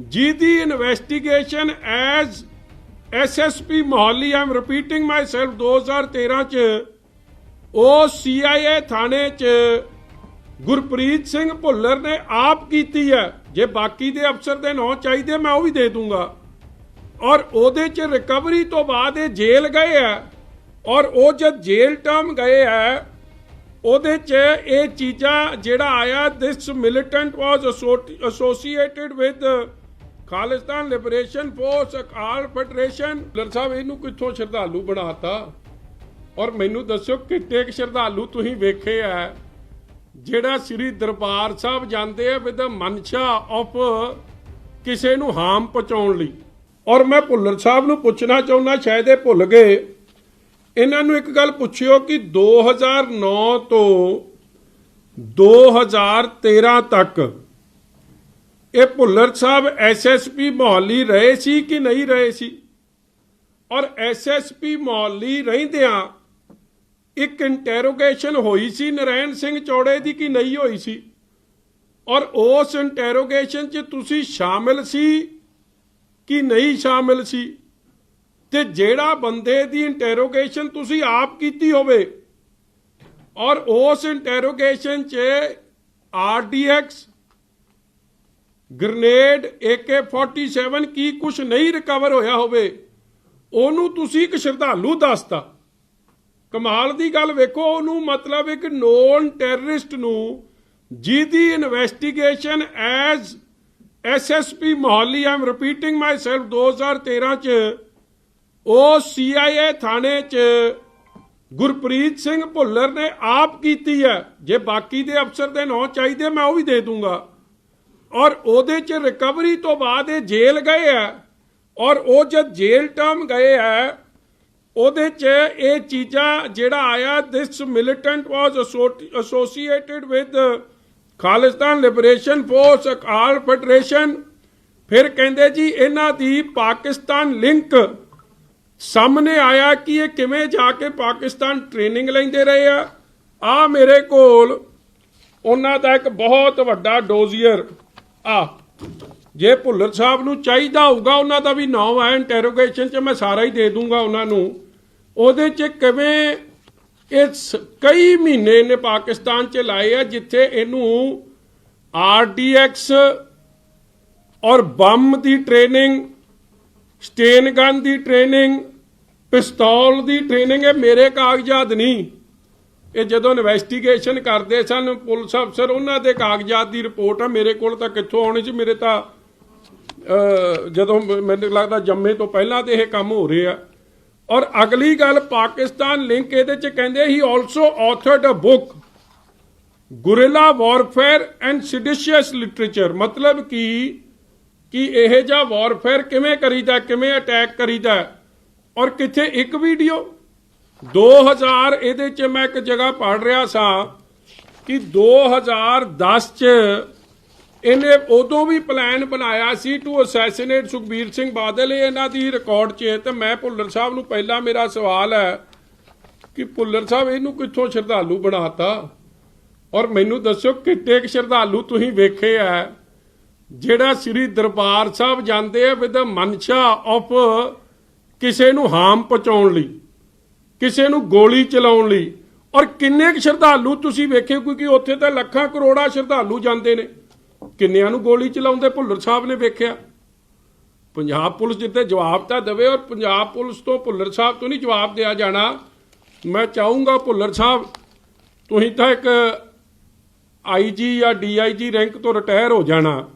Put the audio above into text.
ਜਿਹਦੀ investigation as SSP Mohali I'm repeating my myself 2013 ਚ ਉਹ ਸੀਆਈਏ ਥਾਣੇ ਚ ਗੁਰਪ੍ਰੀਤ ਸਿੰਘ ਭੁੱਲਰ ਨੇ ਆਪ ਕੀਤੀ ਹੈ। ਜੇ ਬਾਕੀ ਦੇ ਅਫਸਰ ਦੇ ਨਾਂ ਚਾਹੀਦੇ, ਮੈਂ ਉਹ ਵੀ ਦੇ ਦੂੰਗਾ। ਔਰ ਉਹਦੇ ਚ ਰਿਕਵਰੀ ਤੋਂ ਬਾਅਦ ਇਹ ਜੇਲ੍ਹ ਗਏ ਆ ਔਰ ਉਹ ਜਦ ਜੇਲ੍ਹ ਟਰਮ ਗਏ ਆ ਉਹਦੇ ਚ ਇਹ ਚੀਜ਼ਾਂ ਜਿਹੜਾ ਆਇਆ this militant was associated with Khalistan Liberation Force Akal Federation. ਲਰ ਸਾਹਿਬ, ਇਹਨੂੰ ਕਿੱਥੋਂ ਸ਼ਰਧਾਲੂ ਬਣਾਤਾ? ਔਰ ਮੈਨੂੰ ਦੱਸਿਓ ਕਿੱਤੇ ਕੁ ਸ਼ਰਧਾਲੂ ਤੁਸੀਂ ਵੇਖੇ ਆ, ਜਿਹੜਾ ਸ੍ਰੀ ਦਰਬਾਰ ਸਾਹਿਬ ਜਾਂਦੇ ਆ ਵਿਦ ਮਨਸ਼ਾ ਆਫ ਕਿਸੇ ਨੂੰ ਹਾਮ ਪਹੁੰਚਾਉਣ ਲਈ। ਔਰ ਮੈਂ ਭੁੱਲਰ ਸਾਹਿਬ ਨੂੰ ਪੁੱਛਣਾ ਚਾਹੁੰਦਾ, ਸ਼ਾਇਦ ਇਹ ਭੁੱਲ ਗਏ। ਇਹਨਾਂ ਨੂੰ ਇੱਕ ਗੱਲ ਪੁੱਛਿਓ ਕਿ 2009 ਤੋਂ 2013 ਤੱਕ ਇਹ ਭੁੱਲਰ ਸਾਹਿਬ ਐਸਐਸਪੀ ਮੋਹਾਲੀ ਰਹੇ ਸੀ ਕਿ ਨਹੀਂ ਰਹੇ ਸੀ? ਔਰ ਐਸਐਸਪੀ ਮੋਹਾਲੀ ਰਹਿੰਦਿਆਂ ਇੱਕ ਇੰਟਰੋਗੇਸ਼ਨ ਹੋਈ ਸੀ ਨਰੈਣ ਸਿੰਘ ਚੌੜੇ ਦੀ ਕਿ ਨਹੀਂ ਹੋਈ ਸੀ? ਔਰ ਉਸ ਇੰਟਰੋਗੇਸ਼ਨ 'ਚ ਤੁਸੀਂ ਸ਼ਾਮਿਲ ਸੀ ਕਿ ਨਹੀਂ ਸ਼ਾਮਿਲ ਸੀ? ਤੇ ਜਿਹੜਾ ਬੰਦੇ ਦੀ ਇੰਟਰੋਗੇਸ਼ਨ ਤੁਸੀਂ ਆਪ ਕੀਤੀ ਹੋਵੇ, ਔਰ ਉਸ ਇੰਟਰੋਗੇਸ਼ਨ 'ਚ ਆਰਡੀਐਕਸ ਗ੍ਰਨੇਡ AK47 ਕੀ ਕੁਝ ਨਹੀਂ ਰਿਕਵਰ ਹੋਇਆ ਹੋਵੇ? ਉਹਨੂੰ ਤੁਸੀਂ ਇੱਕ ਸ਼ਰਧਾਲੂ ਦੱਸਤਾ। ਕਮਾਲ ਦੀ ਗੱਲ ਵੇਖੋ, ਉਹਨੂੰ ਮਤਲਬ ਇੱਕ ਨੋਨ ਟੈਰਰਿਸਟ ਨੂੰ ਜਿਹਦੀ investigation as SSP Mohali I'm repeating my myself 2013 ਚ ਉਹ ਸੀਆਈਏ ਥਾਣੇ ਚ ਗੁਰਪ੍ਰੀਤ ਸਿੰਘ ਭੁੱਲਰ ਨੇ ਆਪ ਕੀਤੀ ਹੈ। ਜੇ ਬਾਕੀ ਦੇ ਅਫਸਰ ਦੇ ਨਾਂ ਚਾਹੀਦੇ, ਮੈਂ ਉਹ ਵੀ ਦੇ ਦੂੰਗਾ। ਔਰ ਉਹਦੇ ਚ ਰਿਕਵਰੀ ਤੋਂ ਬਾਅਦ ਇਹ ਜੇਲ੍ਹ ਗਏ ਆ। ਔਰ ਉਹ ਜਦ ਜੇਲ੍ਹ ਟਰਮ ਗਏ ਆ, ਉਹਦੇ ਚ ਇਹ ਚੀਜ਼ਾਂ ਜਿਹੜਾ ਆਇਆ this militant was associated with Khalistan Liberation Force Akal Federation ਫਿਰ ਕਹਿੰਦੇ ਜੀ, ਇਹਨਾਂ ਦੀ ਪਾਕਿਸਤਾਨ ਲਿੰਕ ਸਾਹਮਣੇ ਆਇਆ ਕਿ ਇਹ ਕਿਵੇਂ ਜਾ ਕੇ ਪਾਕਿਸਤਾਨ ਟ੍ਰੇਨਿੰਗ ਲੈਂਦੇ ਰਹੇ ਆ। ਆ ਮੇਰੇ ਕੋਲ ਉਹਨਾਂ ਦਾ ਇੱਕ ਬਹੁਤ ਵੱਡਾ ਡੋਜ਼ੀਅਰ ਆ, ਜੇ ਭੁੱਲਰ ਸਾਹਿਬ ਨੂੰ ਚਾਹੀਦਾ ਹੋਊਗਾ, ਉਹਨਾਂ ਦਾ ਵੀ ਨਾਮ ਹੈ ਇੰਟਰੋਗੇਸ਼ਨ 'ਚ ਮੈਂ ਸਾਰਾ ਹੀ ਦੇ ਦੂੰਗਾ ਉਹਨਾਂ ਨੂੰ। ਉਹਦੇ 'ਚ ਕਿਵੇਂ ਇਹ ਕਈ ਮਹੀਨੇ ਨੇ ਪਾਕਿਸਤਾਨ 'ਚ ਲਾਏ ਆ, ਜਿੱਥੇ ਇਹਨੂੰ ਆਰਡੀਐਕਸ ਔਰ ਬੰਮ ਦੀ ਟ੍ਰੇਨਿੰਗ, ਸਟੇਨ ਗਨ ਦੀ ਟ੍ਰੇਨਿੰਗ, ਪਿਸਤੌਲ ਦੀ ਟ੍ਰੇਨਿੰਗ, ਇਹ ਮੇਰੇ ਕਾਗਜ਼ਾਤ ਨਹੀਂ। ਇਹ ਜਦੋਂ ਇਨਵੈਸਟੀਗੇਸ਼ਨ ਕਰਦੇ ਸਨ, ਪੁਲਿਸ ਅਫਸਰ ਉਹਨਾਂ ਦੇ ਕਾਗਜ਼ਾਤ ਦੀ ਰਿਪੋਰਟ ਆ, ਮੇਰੇ ਕੋਲ ਤਾਂ ਕਿੱਥੋਂ ਆਉਣੀ ਸੀ? ਮੇਰੇ ਤਾਂ ਜਦੋਂ ਮੈਨੂੰ ਲੱਗਦਾ ਜੰਮੇ ਤੋਂ ਪਹਿਲਾਂ ਤੇ ਇਹ ਕੰਮ ਹੋ ਰਿਹਾ। ਔਰ ਅਗਲੀ ਗੱਲ, ਪਾਕਿਸਤਾਨ ਲਿੰਕ ਇਹਦੇ ਚ ਕਹਿੰਦੇ he also authored a book guerrilla warfare and seditious literature ਮਤਲਬ ਕਿ? ਕਿ ਇਹ ਜਿਹਾ ਵਾਰਫੇਅਰ ਕਿਵੇਂ ਕਰੀਦਾ, ਕਿਵੇਂ ਅਟੈਕ ਕਰੀਦਾ? ਔਰ ਕਿੱਥੇ ਇੱਕ ਵੀਡੀਓ 2000 ਇਹਦੇ ਚ ਮੈਂ ਇੱਕ ਜਗ੍ਹਾ ਪੜ ਰਿਹਾ ਸਾਂ ਕਿ 2010 ਚ ਇਹਨੇ ਉਦੋਂ ਵੀ ਪਲਾਨ ਬਣਾਇਆ ਸੀ ਟੂ ਅਸੈਸੀਨੇਟ ਸੁਖਬੀਰ ਸਿੰਘ ਬਾਦਲ, ਇਹ ਇਹਨਾਂ ਦੀ ਰਿਕਾਰਡ 'ਚ ਹੈ। ਤੇ ਮੈਂ ਭੁੱਲਰ ਸਾਹਿਬ ਨੂੰ ਪਹਿਲਾਂ ਮੇਰਾ ਸਵਾਲ ਹੈ ਕਿ ਭੁੱਲਰ ਸਾਹਿਬ, ਇਹਨੂੰ ਕਿੱਥੋਂ ਸ਼ਰਧਾਲੂ ਬਣਾਤਾ? ਔਰ ਮੈਨੂੰ ਦੱਸਿਓ ਕਿੱਤੇ ਕੁ ਸ਼ਰਧਾਲੂ ਤੁਸੀਂ ਵੇਖੇ ਆ, ਜਿਹੜਾ ਸ੍ਰੀ ਦਰਬਾਰ ਸਾਹਿਬ ਜਾਂਦੇ ਆ ਵਿਦ ਮਨਸ਼ਾ ਆਫ ਕਿਸੇ ਨੂੰ ਹਾਮ ਪਹੁੰਚਾਉਣ ਲਈ। ਕਿਸੇ ਨੂੰ ਗੋਲੀ ਚਲਾਉਣ ਲਈ। ਔਰ ਕਿੰਨੇ ਕੁ ਸ਼ਰਧਾਲੂ ਤੁਸੀਂ ਵੇਖੇ, ਕਿਉਂਕਿ ਉੱਥੇ ਤਾਂ ਲੱਖਾਂ ਕਰੋੜਾਂ ਸ਼ਰਧਾਲੂ ਜਾਂਦੇ ਨੇ। ਕਿੰਨਿਆਂ ਨੂੰ ਗੋਲੀ ਚਲਾਉਂਦੇ ਭੁੱਲਰ ਸਾਹਿਬ ਨੇ ਵੇਖਿਆ। ਪੰਜਾਬ ਪੁਲਿਸ ਜਿੱਤੇ ਜਵਾਬ ਤਾਂ ਦੇਵੇ, ਔਰ ਪੰਜਾਬ ਪੁਲਿਸ ਤੋਂ ਭੁੱਲਰ ਸਾਹਿਬ ਤੋਂ ਨਹੀਂ ਜਵਾਬ ਦਿਆ ਜਾਣਾ। ਮੈਂ ਚਾਹੂੰਗਾ ਭੁੱਲਰ ਸਾਹਿਬ, ਤੁਸੀਂ ਤਾਂ ਇੱਕ ਆਈਜੀ ਜਾਂ ਡੀਆਈਜੀ ਰੈਂਕ ਤੋਂ ਰਿਟਾਇਰ ਹੋ ਜਾਣਾ।